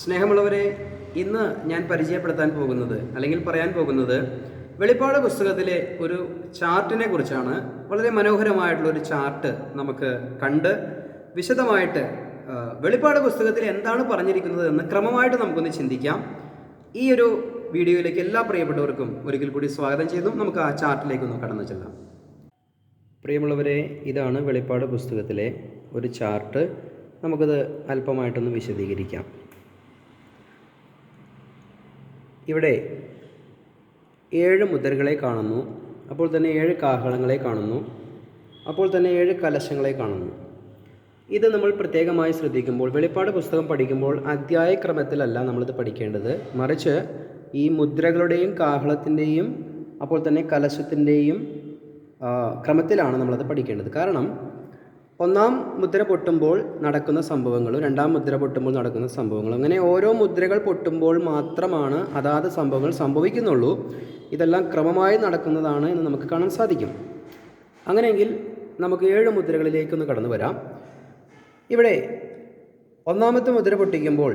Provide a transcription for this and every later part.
സ്നേഹമുള്ളവരെ ഇന്ന് ഞാൻ പരിചയപ്പെടുത്താൻ പോകുന്നത് അല്ലെങ്കിൽ പറയാൻ പോകുന്നത് വെളിപ്പാട് പുസ്തകത്തിലെ ഒരു ചാർട്ടിനെ കുറിച്ചാണ്. വളരെ മനോഹരമായിട്ടുള്ള ഒരു ചാർട്ട് നമുക്ക് കണ്ട് വിശദമായിട്ട് വെളിപ്പാട് പുസ്തകത്തിൽ എന്താണ് പറഞ്ഞിരിക്കുന്നത് എന്ന് ക്രമമായിട്ട് നമുക്കൊന്ന് ചിന്തിക്കാം. ഈ ഒരു വീഡിയോയിലേക്ക് എല്ലാ പ്രിയപ്പെട്ടവർക്കും ഒരിക്കൽ കൂടി സ്വാഗതം ചെയ്തു നമുക്ക് ആ ചാർട്ടിലേക്ക് ഒന്ന് കടന്നു ചെല്ലാം. പ്രിയമുള്ളവരെ ഇതാണ് വെളിപ്പാട് പുസ്തകത്തിലെ ഒരു ചാർട്ട്. നമുക്കത് അല്പമായിട്ടൊന്ന് വിശദീകരിക്കാം. ഇവിടെ ഏഴ് മുദ്രകളെ കാണുന്നു. അപ്പോൾ തന്നെ ഏഴ് കാഹളങ്ങളെ കാണുന്നു. അപ്പോൾ തന്നെ ഏഴ് കലശങ്ങളെ കാണുന്നു. ഇത് നമ്മൾ പ്രത്യേകമായി ശ്രദ്ധിക്കുമ്പോൾ വെളിപ്പാട് പുസ്തകം പഠിക്കുമ്പോൾ അധ്യായ ക്രമത്തിലല്ല നമ്മളിത് പഠിക്കേണ്ടത്. മറിച്ച് ഈ മുദ്രകളുടെയും കാഹളത്തിന്റെയും അപ്പോൾ തന്നെ കലശത്തിന്റെയും ക്രമത്തിലാണ് നമ്മളത് പഠിക്കേണ്ടത്. കാരണം ഒന്നാം മുദ്ര പൊട്ടുമ്പോൾ നടക്കുന്ന സംഭവങ്ങളും രണ്ടാം മുദ്ര പൊട്ടുമ്പോൾ നടക്കുന്ന സംഭവങ്ങളും അങ്ങനെ ഓരോ മുദ്രകൾ പൊട്ടുമ്പോൾ മാത്രമാണ് അതാത് സംഭവങ്ങൾ സംഭവിക്കുന്നുള്ളൂ. ഇതെല്ലാം ക്രമമായി നടക്കുന്നതാണ് എന്ന് നമുക്ക് കാണാൻ സാധിക്കും. അങ്ങനെയെങ്കിൽ നമുക്ക് ഏഴ് മുദ്രകളിലേക്കൊന്ന് കടന്നു വരാം. ഇവിടെ ഒന്നാമത്തെ മുദ്ര പൊട്ടിക്കുമ്പോൾ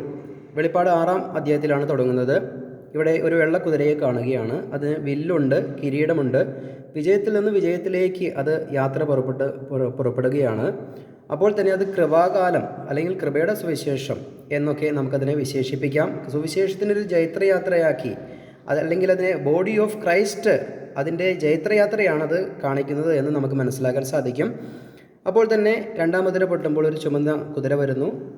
വെളിപ്പാട് ആറാം അധ്യായത്തിലാണ് തുടങ്ങുന്നത്. ഇവിടെ ഒരു വെള്ളക്കുതിരയെ കാണുകയാണ്. അതിന് വില്ലുണ്ട് കിരീടമുണ്ട്. വിജയത്തിൽ നിന്ന് വിജയത്തിലേക്ക് അത് യാത്ര പുറപ്പെട്ട് പുറ- പുറപ്പെടുകയാണ്. അപ്പോൾ തന്നെ അത് കൃപാകാലം അല്ലെങ്കിൽ കൃപയുടെ സുവിശേഷം എന്നൊക്കെ നമുക്കതിനെ വിശേഷിപ്പിക്കാം. സുവിശേഷത്തിനൊരു ജൈത്രയാത്രയാക്കി അതല്ലെങ്കിൽ അതിനെ ബോഡി ഓഫ് ക്രൈസ്റ്റ് അതിന്റെ ജൈത്രയാത്രയാണത് കാണിക്കുന്നത് എന്ന് നമുക്ക് മനസ്സിലാക്കാൻ സാധിക്കും. അപ്പോൾ തന്നെ രണ്ടാം മുദ്ര പൊട്ടുമ്പോൾ ഒരു ചുമന്ന കുതിര വരുന്നു.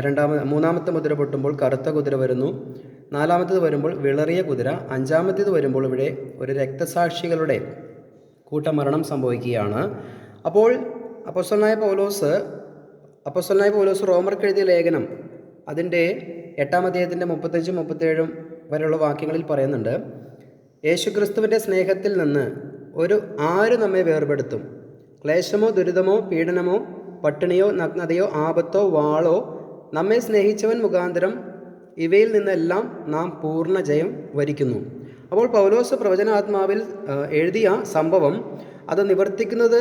രണ്ടാമ മൂന്നാമത്തെ മുതിര പൊട്ടുമ്പോൾ കറുത്ത കുതിര വരുന്നു. നാലാമത്തേത് വരുമ്പോൾ വിളറിയ കുതിര അഞ്ചാമത്തേത് വരുമ്പോൾ ഇവിടെ ഒരു രക്തസാക്ഷികളുടെ കൂട്ടമരണം സംഭവിക്കുകയാണ്. അപ്പോൾ അപ്പോസ്തലനായ പൗലോസ് അപ്പോസ്തലനായ പൗലോസ് റോമർക്ക് എഴുതിയ ലേഖനം അതിന്റെ എട്ടാം അധ്യായത്തിന്റെ മുപ്പത്തഞ്ചും മുപ്പത്തേഴും വരെയുള്ള വാക്യങ്ങളിൽ പറയുന്നുണ്ട് യേശുക്രിസ്തുവിന്റെ സ്നേഹത്തിൽ നിന്ന് ഒരു ആര് നമ്മെ വേർപെടുത്തും? ക്ലേശമോ ദുരിതമോ പീഡനമോ പട്ടിണിയോ നഗ്നതയോ ആപത്തോ വാളോ നമ്മെ സ്നേഹിച്ചവൻ മുഖാന്തരം ഇവയിൽ നിന്നെല്ലാം നാം പൂർണ ജയം വരിക്കുന്നു. അപ്പോൾ പൗലോസ് പ്രവചനാത്മാവിൽ എഴുതിയ സംഭവം അത് നിവർത്തിക്കുന്നത്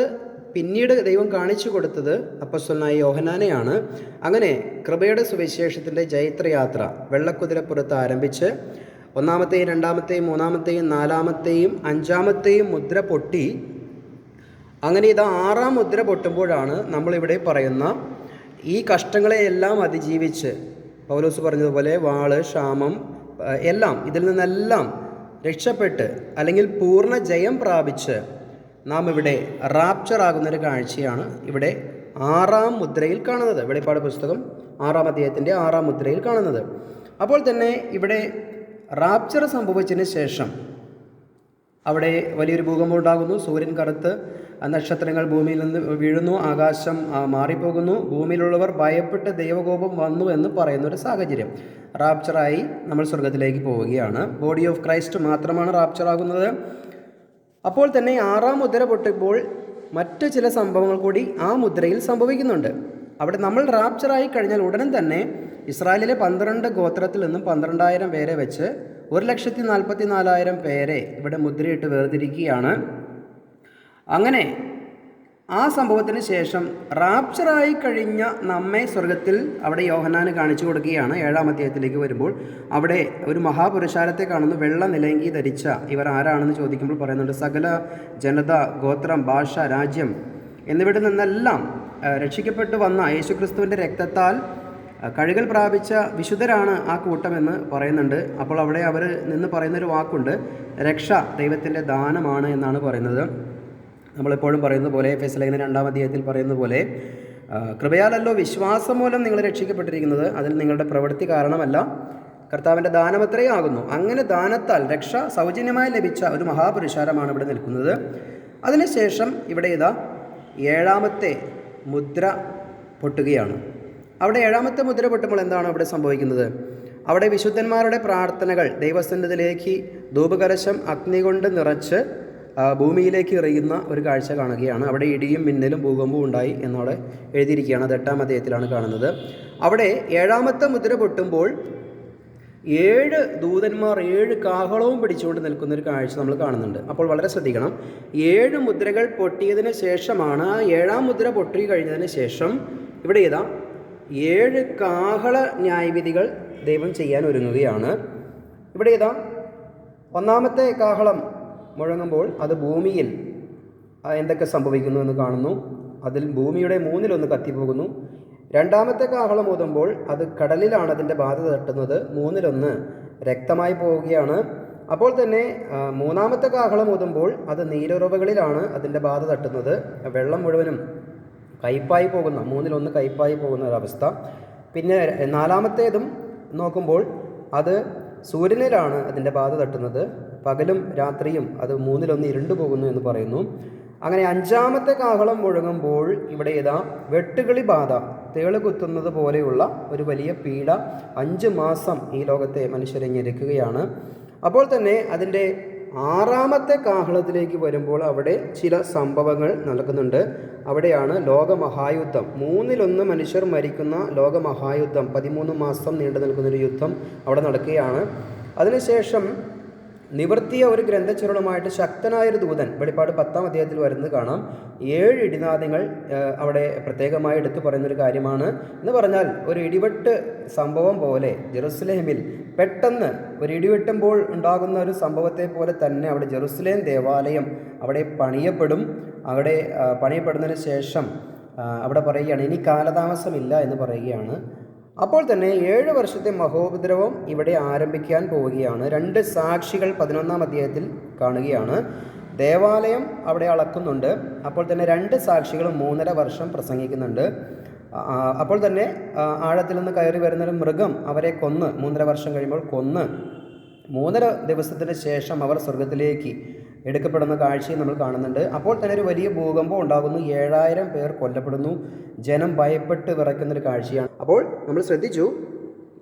പിന്നീട് ദൈവം കാണിച്ചു കൊടുത്തത് അപ്പസ്വനായ യോഹനാനെയാണ്. അങ്ങനെ കൃപയുടെ സുവിശേഷത്തിന്റെ ജൈത്രയാത്ര വെള്ളക്കുതിരപ്പുറത്ത് ആരംഭിച്ച് ഒന്നാമത്തെയും രണ്ടാമത്തെയും മൂന്നാമത്തെയും നാലാമത്തെയും അഞ്ചാമത്തെയും മുദ്ര പൊട്ടി. അങ്ങനെ ഇത് ആറാം മുദ്ര പൊട്ടുമ്പോഴാണ് നമ്മളിവിടെ പറയുന്ന ഈ കഷ്ടങ്ങളെയെല്ലാം അതിജീവിച്ച് പൗലോസ് പറഞ്ഞതുപോലെ വാൾ ക്ഷാമം എല്ലാം ഇതിൽ നിന്നെല്ലാം രക്ഷപ്പെട്ട് അല്ലെങ്കിൽ പൂർണ ജയം പ്രാപിച്ച് നാം ഇവിടെ റാപ്ചർ ആകുന്നൊരു കാഴ്ചയാണ് ഇവിടെ ആറാം മുദ്രയിൽ കാണുന്നത്. വെളിപ്പാട് പുസ്തകം ആറാം അദ്ദേഹത്തിന്റെ ആറാം മുദ്രയിൽ കാണുന്നത്. അപ്പോൾ തന്നെ ഇവിടെ റാപ്ചർ സംഭവിച്ചതിന് ശേഷം അവിടെ വലിയൊരു ഭൂകമ്പം ഉണ്ടാകുന്നു. സൂര്യൻ കറുത്ത് നക്ഷത്രങ്ങൾ ഭൂമിയിൽ നിന്ന് വീഴുന്നു ആകാശം മാറിപ്പോകുന്നു. ഭൂമിയിലുള്ളവർ ഭയപ്പെട്ട് ദൈവകോപം വന്നു എന്ന് പറയുന്ന ഒരു സാഹചര്യം. റാപ്ചറായി നമ്മൾ സ്വർഗത്തിലേക്ക് പോവുകയാണ്. ബോഡി ഓഫ് ക്രൈസ്റ്റ് മാത്രമാണ് റാപ്ചർ ആകുന്നത് അപ്പോൾ തന്നെ ആറാം മുദ്ര പൊട്ടുമ്പോൾ മറ്റ് ചില സംഭവങ്ങൾ കൂടി ആ മുദ്രയിൽ സംഭവിക്കുന്നുണ്ട്. അവിടെ നമ്മൾ റാപ്ചറായി കഴിഞ്ഞാൽ ഉടനെ തന്നെ ഇസ്രായേലിലെ പന്ത്രണ്ട് ഗോത്രത്തിൽ നിന്നും പന്ത്രണ്ടായിരം പേരെ വെച്ച് ഒരു ലക്ഷത്തി നാൽപ്പത്തി നാലായിരം പേരെ ഇവിടെ മുദ്രയിട്ട് വേർതിരിക്കുകയാണ്. അങ്ങനെ ആ സംഭവത്തിന് ശേഷം റാപ്ചറായി കഴിഞ്ഞ നമ്മെ സ്വർഗത്തിൽ അവിടെ യോഹനാന് കാണിച്ചു കൊടുക്കുകയാണ്. ഏഴാം അധ്യായത്തിലേക്ക് വരുമ്പോൾ അവിടെ ഒരു മഹാപുരുഷാരത്തെ കാണുന്നു. വെള്ള നിലങ്കി ധരിച്ച ഇവർ ആരാണെന്ന് ചോദിക്കുമ്പോൾ പറയുന്നുണ്ട് സകല ജനത ഗോത്രം ഭാഷ രാജ്യം എന്നിവിടെ നിന്നെല്ലാം രക്ഷിക്കപ്പെട്ടു വന്ന യേശുക്രിസ്തുവിന്റെ രക്തത്താൽ കഴുകൽ പ്രാപിച്ച വിശുദ്ധരാണ് ആ കൂട്ടമെന്ന് പറയുന്നുണ്ട്. അപ്പോൾ അവിടെ അവർ നിന്ന് പറയുന്നൊരു വാക്കുണ്ട്. രക്ഷ ദൈവത്തിന്റെ ദാനമാണ് എന്നാണ് പറയുന്നത്. നമ്മളെപ്പോഴും പറയുന്ന പോലെ എഫ് എസ് ലേഖന രണ്ടാം അധ്യായത്തിൽ പറയുന്ന പോലെ കൃപയാലല്ലോ വിശ്വാസം മൂലം നിങ്ങൾ രക്ഷിക്കപ്പെട്ടിരിക്കുന്നത്. അതിൽ നിങ്ങളുടെ പ്രവൃത്തി കാരണമല്ല. കർത്താവിന്റെ ദാനമത്രേ ആകുന്നു അങ്ങനെ ദാനത്താൽ രക്ഷ സൗജന്യമായി ലഭിച്ച ഒരു മഹാപുരുഷാരമാണ് ഇവിടെ നിൽക്കുന്നത്. അതിനുശേഷം ഇവിടെ ഇതാ ഏഴാമത്തെ മുദ്ര പൊട്ടുകയാണ്. അവിടെ ഏഴാമത്തെ മുദ്ര പൊട്ടുമ്പോൾ എന്താണ് അവിടെ സംഭവിക്കുന്നത്? അവിടെ വിശുദ്ധന്മാരുടെ പ്രാർത്ഥനകൾ ദൈവസന്നിധിയിലേക്ക് ധൂപകലശം അഗ്നി കൊണ്ട് നിറച്ച് ഭൂമിയിലേക്ക് എറിയുന്ന ഒരു കാഴ്ച കാണുകയാണ്. അവിടെ ഇടിയും മിന്നലും ഭൂകമ്പവും ഉണ്ടായി എന്നവിടെ എഴുതിയിരിക്കുകയാണ്. അത് എട്ടാം അധ്യായത്തിലാണ് കാണുന്നത്. അവിടെ ഏഴാമത്തെ മുദ്ര പൊട്ടുമ്പോൾ ഏഴ് ദൂതന്മാർ ഏഴ് കാഹളവും പിടിച്ചുകൊണ്ട് നിൽക്കുന്ന ഒരു കാഴ്ച നമ്മൾ കാണുന്നുണ്ട്. അപ്പോൾ വളരെ ശ്രദ്ധിക്കണം. ഏഴ് മുദ്രകൾ പൊട്ടിയതിന് ശേഷമാണ് ഏഴാം മുദ്ര പൊട്ടി കഴിഞ്ഞതിന് ശേഷം ഇവിടെ ഇതാ ഏഴ് കാഹള ന്യായവിധികൾ ദൈവം ചെയ്യാൻ ഒരുങ്ങുകയാണ്. ഇവിടെ ഇതാ ഒന്നാമത്തെ കാഹളം മുഴങ്ങുമ്പോൾ അത് ഭൂമിയിൽ എന്തൊക്കെ സംഭവിക്കുന്നു എന്ന് കാണുന്നു. അതിൽ ഭൂമിയുടെ മൂന്നിലൊന്ന് കത്തിപ്പോകുന്നു. രണ്ടാമത്തെ കാഹളം ഊതുമ്പോൾ അത് കടലിലാണ് അതിന്റെ ബാധ തട്ടുന്നത്. മൂന്നിലൊന്ന് രക്തമായി പോവുകയാണ്. അപ്പോൾ തന്നെ മൂന്നാമത്തെ കാഹളം ഊതുമ്പോൾ അത് നീരുറവുകളിലാണ് അതിന്റെ ബാധ തട്ടുന്നത്. വെള്ളം മുഴുവനും കയ്പായി പോകുന്ന മൂന്നിലൊന്ന് കയ്പായി പോകുന്ന ഒരവസ്ഥ പിന്നെ നാലാമത്തേതും നോക്കുമ്പോൾ അത് സൂര്യനിലാണ് അതിന്റെ ബാധ തട്ടുന്നത്. പകലും രാത്രിയും അത് മൂന്നിലൊന്ന് ഇരുണ്ടു പോകുന്നു എന്ന് പറയുന്നു. അങ്ങനെ അഞ്ചാമത്തെ കാഹളം മുഴങ്ങുമ്പോൾ ഇവിടെ ഇതാ വെട്ടുകളി ബാധ തേൾ കുത്തുന്നത് പോലെയുള്ള ഒരു വലിയ പീഡ അഞ്ച് മാസം ഈ ലോകത്തെ മനുഷ്യരെ ഞെരുക്കുകയാണ് അപ്പോൾ തന്നെ അതിന്റെ ആറാമത്തെ കാഹളത്തിലേക്ക് വരുമ്പോൾ അവിടെ ചില സംഭവങ്ങൾ നടക്കുന്നുണ്ട്. അവിടെയാണ് ലോകമഹായുദ്ധം. മൂന്നിലൊന്ന് മനുഷ്യർ മരിക്കുന്ന ലോകമഹായുദ്ധം. പതിമൂന്ന് മാസം നീണ്ടു നിൽക്കുന്നൊരു യുദ്ധം അവിടെ നടക്കുകയാണ്. അതിനുശേഷം നിവർത്തിയ ഒരു ഗ്രന്ഥചുരുളുമായിട്ട് ശക്തനായൊരു ദൂതൻ വെളിപ്പാട് പത്താം അധ്യായത്തിൽ വരുന്നത് കാണാം. ഏഴ് ഇടിനാദങ്ങൾ അവിടെ പ്രത്യേകമായി എടുത്തു പറയുന്നൊരു കാര്യമാണ്. എന്ന് പറഞ്ഞാൽ ഒരു ഇടിവെട്ട് സംഭവം പോലെ ജെറുസലേമിൽ പെട്ടെന്ന് ഒരു ഇടിവെട്ടുമ്പോൾ ഉണ്ടാകുന്ന ഒരു സംഭവത്തെ പോലെ തന്നെ അവിടെ ജെറുസലേം ദേവാലയം അവിടെ പണിയപ്പെടും. അവിടെ പണിയപ്പെടുന്നതിന് ശേഷം അവിടെ പറയുകയാണ് ഇനി കാലതാമസമില്ല എന്ന് പറയുകയാണ്. അപ്പോൾ തന്നെ ഏഴ് വർഷത്തെ മഹോപദ്രവം ഇവിടെ ആരംഭിക്കാൻ പോവുകയാണ്. രണ്ട് സാക്ഷികൾ പതിനൊന്നാം അധ്യായത്തിൽ കാണുകയാണ്. ദേവാലയം അവിടെ അളക്കുന്നുണ്ട്. അപ്പോൾ തന്നെ രണ്ട് സാക്ഷികൾ മൂന്നര വർഷം പ്രസംഗിക്കുന്നുണ്ട്. അപ്പോൾ തന്നെ ആഴത്തിൽ നിന്ന് കയറി വരുന്നൊരു മൃഗം അവരെ കൊന്ന് മൂന്നര വർഷം കഴിയുമ്പോൾ കൊന്ന് മൂന്നര ദിവസത്തിന് ശേഷം അവർ സ്വർഗത്തിലേക്ക് എടുക്കപ്പെടുന്ന കാഴ്ചയും നമ്മൾ കാണുന്നുണ്ട്. അപ്പോൾ തന്നെ ഒരു വലിയ ഭൂകമ്പം ഉണ്ടാകുന്നു. ഏഴായിരം പേർ കൊല്ലപ്പെടുന്നു. ജനം ഭയപ്പെട്ട് വിറയ്ക്കുന്നൊരു കാഴ്ചയാണ്. അപ്പോൾ നമ്മൾ ശ്രദ്ധിച്ചു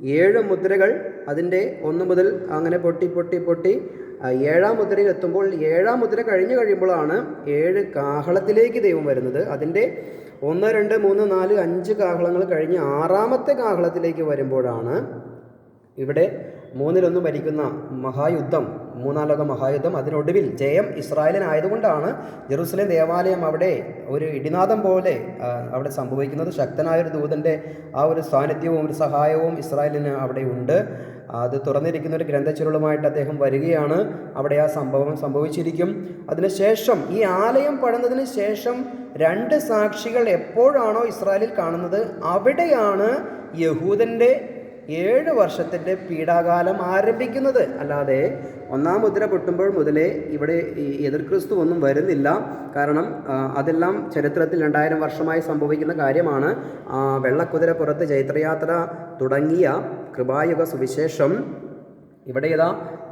ഏഴ് മുദ്രകൾ അതിന്റെ ഒന്ന് മുതൽ അങ്ങനെ പൊട്ടി പൊട്ടി പൊട്ടി ഏഴാം മുദ്രയിൽ എത്തുമ്പോൾ ഏഴാം മുദ്ര കഴിഞ്ഞു കഴിയുമ്പോഴാണ് ഏഴ് കാഹളത്തിലേക്ക് ദൈവം വരുന്നത്. അതിന്റെ ഒന്ന് രണ്ട് മൂന്ന് നാല് അഞ്ച് കാഹളങ്ങൾ കഴിഞ്ഞ് ആറാമത്തെ കാഹളത്തിലേക്ക് വരുമ്പോഴാണ് ഇവിടെ മൂന്നിലൊന്ന് ഭരിക്കുന്ന മഹായുദ്ധം മൂന്നാം ലോക മഹായുദ്ധം അതിനൊടുവിൽ ജയം ഇസ്രായേലിനായതുകൊണ്ടാണ് ജെറുസലേം ദേവാലയം അവിടെ ഒരു ഇടിനാദം പോലെ അവിടെ സംഭവിക്കുന്നത്. ശക്തനായ ഒരു ദൂതന്റെ ആ ഒരു സാന്നിധ്യവും ഒരു സഹായവും ഇസ്രായേലിന് അവിടെ ഉണ്ട്. അത് തുറന്നിരിക്കുന്ന ഒരു ഗ്രന്ഥച്ചുരുളുമായിട്ട് അദ്ദേഹം വരികയാണ്. അവിടെ ആ സംഭവം സംഭവിച്ചിരിക്കും. അതിനുശേഷം ഈ ആലയം പഴന്നതിന് ശേഷം രണ്ട് സാക്ഷികൾ എപ്പോഴാണോ ഇസ്രായേലിൽ കാണുന്നത് അവിടെയാണ് യഹൂദന്റെ ഏഴ് വർഷത്തിന്റെ പീഡാകാലം ആരംഭിക്കുന്നത്. അല്ലാതെ ഒന്നാം മുദ്ര പൊട്ടുമ്പോൾ മുതലേ ഇവിടെ ഈ എതിർ ഒന്നും വരുന്നില്ല. കാരണം അതെല്ലാം ചരിത്രത്തിൽ രണ്ടായിരം വർഷമായി സംഭവിക്കുന്ന കാര്യമാണ്. ആ, വെള്ളക്കുതിര പുറത്ത് ചൈത്രയാത്ര തുടങ്ങിയ കൃപായുഗ സുവിശേഷം ഇവിടെ ഇതാ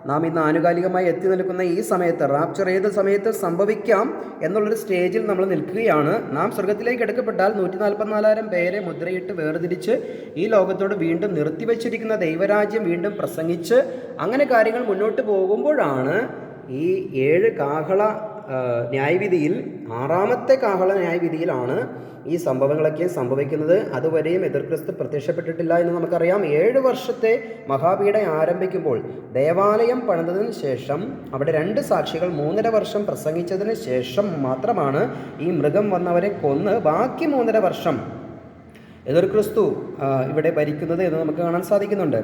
നാം ഇന്ന് ആനുകാലികമായി എത്തി നിൽക്കുന്ന ഈ സമയത്ത് റാപ്ചർ ഏത് സമയത്ത് സംഭവിക്കാം എന്നുള്ളൊരു സ്റ്റേജിൽ നമ്മൾ നിൽക്കുകയാണ്. നാം സ്വർഗത്തിലേക്ക് എടുക്കപ്പെട്ടാൽ നൂറ്റി നാൽപ്പത്തിനാലായിരം പേരെ മുദ്രയിട്ട് വേർതിരിച്ച് ഈ ലോകത്തോട് വീണ്ടും നിർത്തിവെച്ചിരിക്കുന്ന ദൈവരാജ്യം വീണ്ടും പ്രസംഗിച്ച് അങ്ങനെ കാര്യങ്ങൾ മുന്നോട്ട് പോകുമ്പോഴാണ് ഈ ഏഴ് കാഹള ന്യായവിധിയിൽ ആറാമത്തെ കാഹള ന്യായവിധിയിലാണ് ഈ സംഭവങ്ങളൊക്കെ സംഭവിക്കുന്നത്. അതുവരെയും എതിർക്രിസ്തു പ്രത്യക്ഷപ്പെട്ടിട്ടില്ല എന്ന് നമുക്കറിയാം. ഏഴ് വർഷത്തെ മഹാപീഠ ആരംഭിക്കുമ്പോൾ ദേവാലയം പണിതതിന് ശേഷം അവിടെ രണ്ട് സാക്ഷികൾ മൂന്നര വർഷം പ്രസംഗിച്ചതിന് ശേഷം മാത്രമാണ് ഈ മൃഗം വന്നവരെ കൊന്ന് ബാക്കി മൂന്നര വർഷം എതിർക്രിസ്തു ഇവിടെ ഭരിക്കുന്നത് എന്ന് നമുക്ക് കാണാൻ സാധിക്കുന്നുണ്ട്.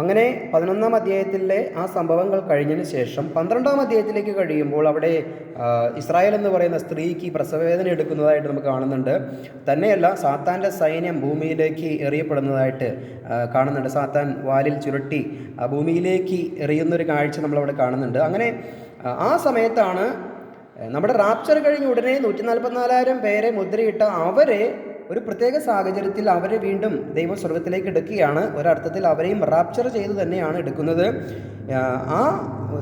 അങ്ങനെ പതിനൊന്നാം അധ്യായത്തിലെ ആ സംഭവങ്ങൾ കഴിഞ്ഞതിന് ശേഷം പന്ത്രണ്ടാം അധ്യായത്തിലേക്ക് കഴിയുമ്പോൾ അവിടെ ഇസ്രായേൽ എന്ന് പറയുന്ന സ്ത്രീക്ക് പ്രസവവേദന എടുക്കുന്നതായിട്ട് നമുക്ക് കാണുന്നുണ്ട്. തന്നെയല്ല സാത്താന്റെ സൈന്യം ഭൂമിയിലേക്ക് എറിയപ്പെടുന്നതായിട്ട് കാണുന്നുണ്ട്. സാത്താൻ വാലിൽ ചുരുട്ടി ഭൂമിയിലേക്ക് എറിയുന്നൊരു കാഴ്ച നമ്മളവിടെ കാണുന്നുണ്ട്. അങ്ങനെ ആ സമയത്താണ് നമ്മുടെ റാപ്ചർ കഴിഞ്ഞ് ഉടനെ നൂറ്റി നാൽപ്പത്തിനാലായിരം പേരെ മുദ്രയിട്ട അവരെ ഒരു പ്രത്യേക സാഹചര്യത്തിൽ അവരെ വീണ്ടും ദൈവം സ്വർഗത്തിലേക്ക് എടുക്കുകയാണ്. ഒരർത്ഥത്തിൽ അവരെയും റാപ്ചർ ചെയ്ത് തന്നെയാണ് എടുക്കുന്നത്. ആ,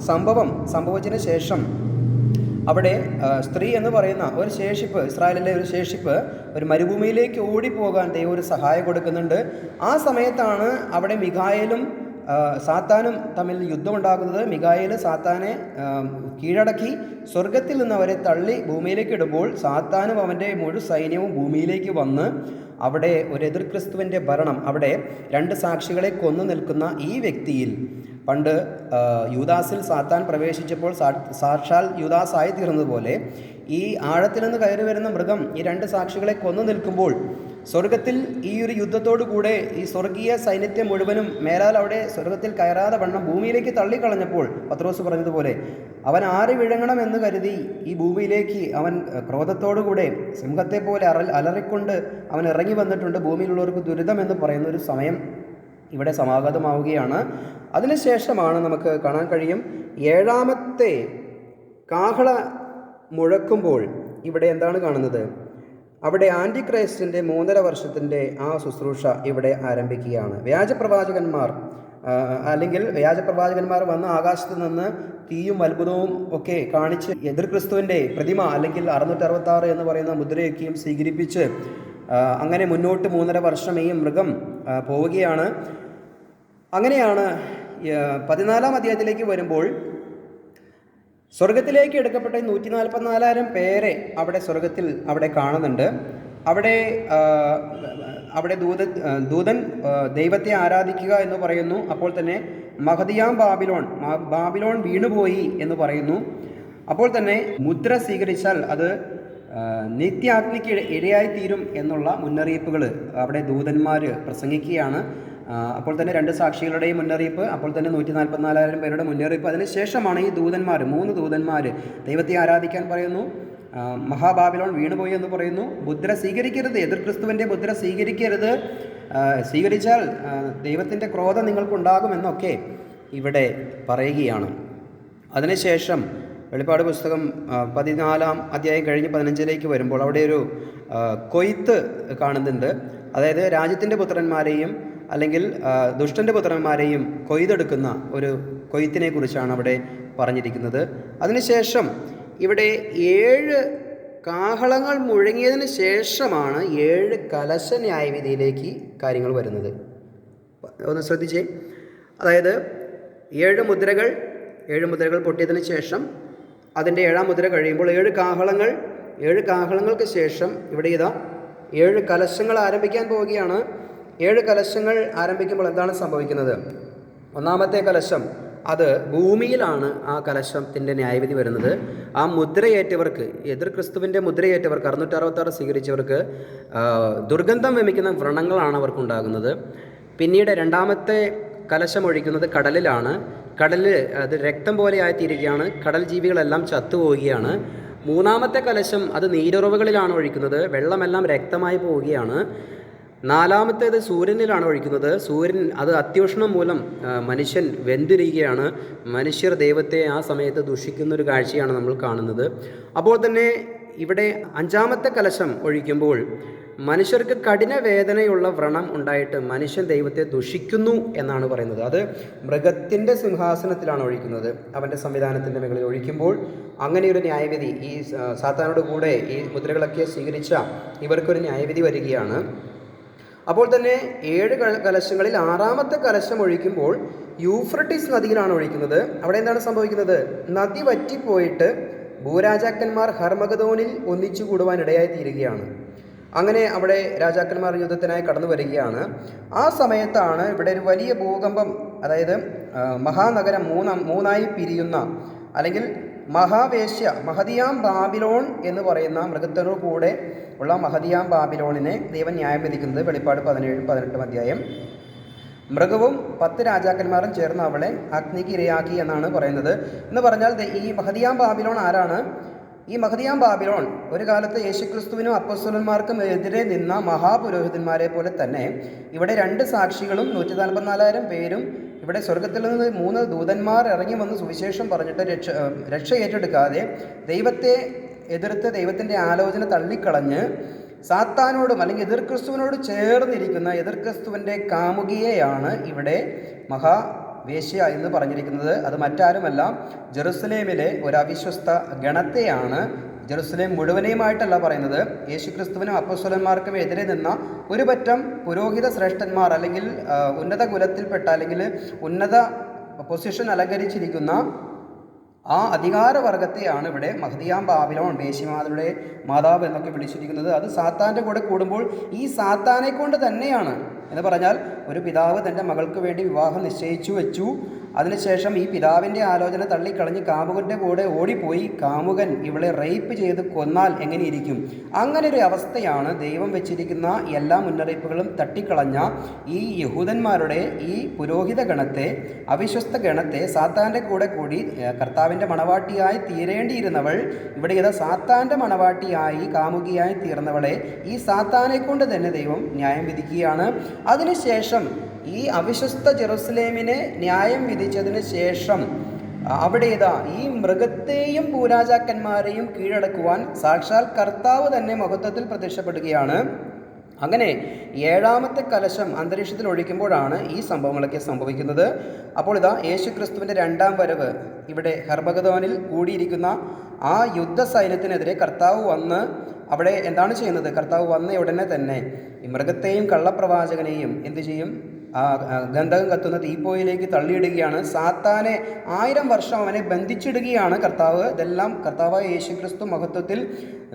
സംഭവം സംഭവിച്ചതിന് ശേഷം അവിടെ സ്ത്രീ എന്ന് പറയുന്ന ഒരു ശേഷിപ്പ് ഇസ്രായേലിലെ ഒരു ശേഷിപ്പ് ഒരു മരുഭൂമിയിലേക്ക് ഓടിപ്പോകാൻ ദൈവം ഒരു സഹായം കൊടുക്കുന്നുണ്ട്. ആ സമയത്താണ് അവിടെ മിഖായേലും സാത്താനും തമ്മിൽ യുദ്ധമുണ്ടാകുന്നത് മിഗായേൽ സാത്താനെ കീഴടക്കി സ്വർഗത്തിൽ നിന്ന് അവരെ തള്ളി ഭൂമിയിലേക്ക് ഇടുമ്പോൾ സാത്താനും അവന്റെ മുഴു സൈന്യവും ഭൂമിയിലേക്ക് വന്ന് അവിടെ ഒരു എതിർ ക്രിസ്തുവിന്റെ ഭരണം അവിടെ രണ്ട് സാക്ഷികളെ കൊന്നു നിൽക്കുന്ന ഈ വ്യക്തിയിൽ പണ്ട് യൂദാസിൽ സാത്താൻ പ്രവേശിച്ചപ്പോൾ സാക്ഷാൽ യൂദാസ് ആയി തീർന്നതുപോലെ ഈ ആഴത്തിൽ നിന്ന് കയറി വരുന്ന മൃഗം ഈ രണ്ട് സാക്ഷികളെ കൊന്നു നിൽക്കുമ്പോൾ സ്വർഗത്തിൽ ഈ ഒരു യുദ്ധത്തോടു കൂടെ ഈ സ്വർഗീയ സൈന്യത്തെ മുഴുവനും മേലാൽ അവിടെ സ്വർഗത്തിൽ കയറാതെ വണ്ണം ഭൂമിയിലേക്ക് തള്ളിക്കളഞ്ഞപ്പോൾ പത്രോസ് പറഞ്ഞതുപോലെ അവൻ ആര് വിഴങ്ങണം എന്ന് കരുതി ഈ ഭൂമിയിലേക്ക് അവൻ ക്രോധത്തോടുകൂടെ സിംഹത്തെ പോലെ അറ അലറിക്കൊണ്ട് അവൻ ഇറങ്ങി വന്നിട്ടുണ്ട്. ഭൂമിയിലുള്ളവർക്ക് ദുരിതം എന്ന് പറയുന്ന ഒരു സമയം ഇവിടെ സമാഗതമാവുകയാണ്. അതിനുശേഷമാണ് നമുക്ക് കാണാൻ കഴിയും ഏഴാമത്തെ കാഹള മുഴക്കുമ്പോൾ ഇവിടെ എന്താണ് കാണുന്നത്? അവിടെ ആന്റി ക്രൈസ്റ്റിന്റെ മൂന്നര വർഷത്തിന്റെ ആ ശുശ്രൂഷ ഇവിടെ ആരംഭിക്കുകയാണ്. വ്യാജപ്രവാചകന്മാർ അല്ലെങ്കിൽ വ്യാജപ്രവാചകന്മാർ വന്ന് ആകാശത്ത് നിന്ന് തീയും അത്ഭുതവും ഒക്കെ കാണിച്ച് എതിർ ക്രിസ്തുവിന്റെ പ്രതിമ അല്ലെങ്കിൽ അറുന്നൂറ്റി അറുപത്തി ആറ് എന്ന് പറയുന്ന മുദ്രയൊക്കെയും സ്വീകരിപ്പിച്ച് അങ്ങനെ മുന്നോട്ട് മൂന്നര വർഷം ഈ മൃഗം പോവുകയാണ്. അങ്ങനെയാണ് പതിനാലാം അധ്യായത്തിലേക്ക് വരുമ്പോൾ സ്വർഗത്തിലേക്ക് എടുക്കപ്പെട്ട നൂറ്റി നാൽപ്പത്തിനാലായിരം പേരെ അവിടെ സ്വർഗത്തിൽ അവിടെ കാണുന്നുണ്ട്. അവിടെ അവിടെ ദൂത ദൂതൻ ദൈവത്തെ ആരാധിക്കുക എന്ന് പറയുന്നു. അപ്പോൾ തന്നെ മഹദിയാം ബാബിലോൺ ബാബിലോൺ വീണുപോയി എന്ന് പറയുന്നു. അപ്പോൾ തന്നെ മുദ്ര സ്വീകരിച്ചാൽ അത് നിത്യാഗ്നിക്ക് ഇരയായിത്തീരും എന്നുള്ള മുന്നറിയിപ്പുകൾ അവിടെ ദൂതന്മാർ പ്രസംഗിക്കുകയാണ്. അപ്പോൾ തന്നെ രണ്ട് സാക്ഷികളുടെയും മുന്നറിയിപ്പ് അപ്പോൾ തന്നെ നൂറ്റി നാൽപ്പത്തിനാലായിരം പേരുടെ മുന്നറിയിപ്പ്. അതിനുശേഷമാണ് ഈ ദൂതന്മാർ മൂന്ന് ദൂതന്മാർ ദൈവത്തെ ആരാധിക്കാൻ പറയുന്നു. മഹാബാബിലോൺ വീണുപോയി എന്ന് പറയുന്നു. മുദ്ര സ്വീകരിക്കരുത് എതിർ ക്രിസ്തുവിന്റെ മുദ്ര സ്വീകരിക്കരുത്. സ്വീകരിച്ചാൽ ദൈവത്തിന്റെ ക്രോധം നിങ്ങൾക്കുണ്ടാകുമെന്നൊക്കെ ഇവിടെ പറയുകയാണ്. അതിനുശേഷം വെളിപ്പാട് പുസ്തകം പതിനാലാം അധ്യായം കഴിഞ്ഞ് പതിനഞ്ചിലേക്ക് വരുമ്പോൾ അവിടെ ഒരു കൊയ്ത്ത് കാണുന്നുണ്ട്. അതായത് രാജ്യത്തിന്റെ പുത്രന്മാരെയും അല്ലെങ്കിൽ ദുഷ്ടന്റെ പുത്രന്മാരെയും കൊയ്തെടുക്കുന്ന ഒരു കൊയ്ത്തിനെ കുറിച്ചാണ് അവിടെ പറഞ്ഞിരിക്കുന്നത്. അതിനുശേഷം ഇവിടെ ഏഴ് കാഹളങ്ങൾ മുഴങ്ങിയതിന് ശേഷമാണ് ഏഴ് കലശ ന്യായവിധിയിലേക്ക് കാര്യങ്ങൾ വരുന്നത്. ഒന്ന് ശ്രദ്ധിച്ചേ. അതായത് ഏഴ് മുദ്രകൾ ഏഴ് മുദ്രകൾ പൊട്ടിയതിന് ശേഷം അതിന്റെ ഏഴാം മുദ്ര കഴിയുമ്പോൾ ഏഴ് കാഹളങ്ങൾ ഏഴ് കാഹളങ്ങൾക്ക് ശേഷം ഇവിടെ ഇതാ ഏഴ് കലശങ്ങൾ ആരംഭിക്കാൻ പോവുകയാണ്. ഏഴ് കലശങ്ങൾ ആരംഭിക്കുമ്പോൾ എന്താണ് സംഭവിക്കുന്നത്? ഒന്നാമത്തെ കലശം അത് ഭൂമിയിലാണ് ആ കലശത്തിന്റെ ന്യായവിധി വരുന്നത്. ആ മുദ്രയേറ്റവർക്ക് എതിർ ക്രിസ്തുവിന്റെ മുദ്രയേറ്റവർക്ക് അറുന്നൂറ്റി അറുപത്താറ് സ്വീകരിച്ചവർക്ക് ദുർഗന്ധം വമിക്കുന്ന വ്രണങ്ങളാണ് അവർക്കുണ്ടാകുന്നത്. പിന്നീട് രണ്ടാമത്തെ കലശം ഒഴിക്കുന്നത് കടലിലാണ്. കടലിൽ അത് രക്തം പോലെ ആയിത്തീരുകയാണ്. കടൽ ജീവികളെല്ലാം ചത്തുപോവുകയാണ്. മൂന്നാമത്തെ കലശം അത് നീരുറവുകളിലാണ് ഒഴിക്കുന്നത്. വെള്ളമെല്ലാം രക്തമായി പോവുകയാണ്. നാലാമത്തേത് സൂര്യനിലാണ് ഒഴിക്കുന്നത്. സൂര്യൻ അത് അത്യുഷ്ണം മൂലം മനുഷ്യൻ വെന്തിരിക്കുകയാണ് മനുഷ്യർ ദൈവത്തെ ആ സമയത്ത് ദുഷിക്കുന്ന ഒരു കാഴ്ചയാണ് നമ്മൾ കാണുന്നത്. അപ്പോൾ തന്നെ ഇവിടെ അഞ്ചാമത്തെ കലശം ഒഴിക്കുമ്പോൾ മനുഷ്യർക്ക് കഠിന വേദനയുള്ള വ്രണം ഉണ്ടായിട്ട് മനുഷ്യൻ ദൈവത്തെ ദുഷിക്കുന്നു എന്നാണ് പറയുന്നത്. അത് മൃഗത്തിന്റെ സിംഹാസനത്തിലാണ് ഒഴിക്കുന്നത്. അവന്റെ സംവിധാനത്തിന്റെ മുകളിൽ ഒഴിക്കുമ്പോൾ അങ്ങനെയൊരു ന്യായവിധി ഈ സാത്താനോട് കൂടെ ഈ മുദ്രകളൊക്കെ സ്വീകരിച്ച ഇവർക്കൊരു ന്യായവിധി വരികയാണ്. അപ്പോൾ തന്നെ ഏഴ് കലശങ്ങളിൽ ആറാമത്തെ കലശം ഒഴിക്കുമ്പോൾ യൂഫ്രട്ടീസ് നദിയിലാണ് ഒഴിക്കുന്നത്. അവിടെ എന്താണ് സംഭവിക്കുന്നത്? നദി വറ്റിപ്പോയിട്ട് ഭൂരാജാക്കന്മാർ ഹർമഗദോനിൽ ഒന്നിച്ചു കൂടുവാൻ ഇടയായി തീരുകയാണ്. അങ്ങനെ അവിടെ രാജാക്കന്മാർ യുദ്ധത്തിനായി കടന്നു വരികയാണ്. ആ സമയത്താണ് ഇവിടെ ഒരു വലിയ ഭൂകമ്പം അതായത് മഹാനഗരം മൂന്നാം മൂന്നായി പിരിയുന്ന അല്ലെങ്കിൽ മഹാവേശ്യ മഹദിയാം ബാബിലോൺ എന്ന് പറയുന്ന മൃഗത്തിനോട് കൂടെ ഉള്ള മഹദിയാം ബാബിലോണിനെ ദൈവം ന്യായം വിധിക്കുന്നത് വെളിപ്പാട് പതിനേഴ് പതിനെട്ടും അധ്യായം. മൃഗവും പത്ത് രാജാക്കന്മാരും ചേർന്ന് അവളെ അഗ്നിക്ക് ഇരയാക്കി എന്നാണ് പറയുന്നത്. എന്ന് പറഞ്ഞാൽ ഈ മഹദിയാം ബാബിലോൺ ആരാണ്? ഈ മഹദിയാം ബാബിലോൺ ഒരു കാലത്ത് യേശുക്രിസ്തുവിനും അപ്പസ്വലന്മാർക്കും എതിരെ നിന്ന മഹാപുരോഹിതന്മാരെ പോലെ തന്നെ ഇവിടെ രണ്ട് സാക്ഷികളും നൂറ്റി നാൽപ്പത്തിനാലായിരം പേരും ഇവിടെ സ്വർഗത്തിൽ നിന്ന് മൂന്ന് ദൂതന്മാർ ഇറങ്ങി വന്ന് സുവിശേഷം പറഞ്ഞിട്ട് രക്ഷ രക്ഷ ഏറ്റെടുക്കാതെ ദൈവത്തെ എതിർത്ത് ദൈവത്തിന്റെ ആലോചന തള്ളിക്കളഞ്ഞ് സാത്താനോടും അല്ലെങ്കിൽ എതിർ ക്രിസ്തുവിനോട് ചേർന്നിരിക്കുന്ന എതിർ ക്രിസ്തുവിന്റെ കാമുകിയെയാണ് ഇവിടെ മഹാ വേശ്യ എന്ന് പറഞ്ഞിരിക്കുന്നത്. അത് മറ്റാരുമല്ല ജെറുസലേമിലെ ഒരു അവിശ്വസ്ത ഗണത്തെയാണ് ജെറുസലേം മുഴുവനെയുമായിട്ടല്ല പറയുന്നത്. യേശുക്രിസ്തുവിനും അപ്പസ്വലന്മാർക്കും എതിരെ നിന്ന ഒരു പറ്റം പുരോഹിത ശ്രേഷ്ഠന്മാർ അല്ലെങ്കിൽ ഉന്നത കുലത്തിൽപ്പെട്ട അല്ലെങ്കിൽ ഉന്നത പൊസിഷൻ അലങ്കരിച്ചിരിക്കുന്ന ആ അധികാരവർഗത്തെയാണ് ഇവിടെ മഹദിയാം ബാബിലോൺ വേശ്യമാതയുടെ മാതാവ് എന്നൊക്കെ വിളിച്ചിരിക്കുന്നത്. അത് സാത്താന്റെ കൂടെ കൂടുമ്പോൾ ഈ സാത്താനെ കൊണ്ട് തന്നെയാണ് എന്ന് പറഞ്ഞാൽ ഒരു പിതാവ് തന്റെ മകൾക്ക് വേണ്ടി വിവാഹം നിശ്ചയിച്ചു വെച്ചു. അതിനുശേഷം ഈ പിതാവിന്റെ ആലോചന തള്ളിക്കളഞ്ഞ് കാമുകന്റെ കൂടെ ഓടിപ്പോയി. കാമുകൻ ഇവളെ റേപ്പ് ചെയ്ത് കൊന്നാൽ എങ്ങനെയിരിക്കും? അങ്ങനെ ഒരു അവസ്ഥയാണ് ദൈവം വെച്ചിരിക്കുന്ന എല്ലാ മുന്നറിയിപ്പുകളും തട്ടിക്കളഞ്ഞ ഈ യഹൂദന്മാരുടെ ഈ പുരോഹിത ഗണത്തെ അവിശ്വസ്ത ഗണത്തെ സാത്താന്റെ കൂടെ കൂടി കർത്താവിന്റെ മണവാട്ടിയായി തീരേണ്ടിയിരുന്നവൾ ഇവിടെ ഇത് സാത്താന്റെ മണവാട്ടിയായി കാമുകിയായി തീർന്നവളെ ഈ സാത്താനെ കൊണ്ട് തന്നെ ദൈവം ന്യായം വിധിക്കുകയാണ്. അതിനുശേഷം ഈ അവിശ്വസ്ത ജെറുസലേമിനെ ന്യായം വിധിച്ചതിന് ശേഷം അവിടെ ഇതാ ഈ മൃഗത്തെയും പൂരാജാക്കന്മാരെയും കീഴടക്കുവാൻ സാക്ഷാൽ കർത്താവ് തന്നെ മഹത്വത്തിൽ പ്രത്യക്ഷപ്പെടുകയാണ്. അങ്ങനെ ഏഴാമത്തെ കലശം അന്തരീക്ഷത്തിൽ ഒഴിക്കുമ്പോഴാണ് ഈ സംഭവങ്ങളൊക്കെ സംഭവിക്കുന്നത്. അപ്പോൾ ഇതാ യേശു ക്രിസ്തുവിന്റെ രണ്ടാം വരവ്. ഇവിടെ ഹർബഗദോനിൽ കൂടിയിരിക്കുന്ന ആ യുദ്ധ സൈന്യത്തിനെതിരെ കർത്താവ് വന്ന് അവിടെ എന്താണ് ചെയ്യുന്നത്? കർത്താവ് വന്ന ഉടനെ തന്നെ ഈ മൃഗത്തെയും കള്ളപ്രവാചകനെയും എന്തു ചെയ്യും? ഗന്ധകം കത്തുന്ന തീപ്പോയിലേക്ക് തള്ളിയിടുകയാണ്. സാത്താനെ ആയിരം വർഷം അവനെ ബന്ധിച്ചിടുകയാണ് കർത്താവ്. ഇതെല്ലാം കർത്താവായ യേശുക്രിസ്തു മഹത്വത്തിൽ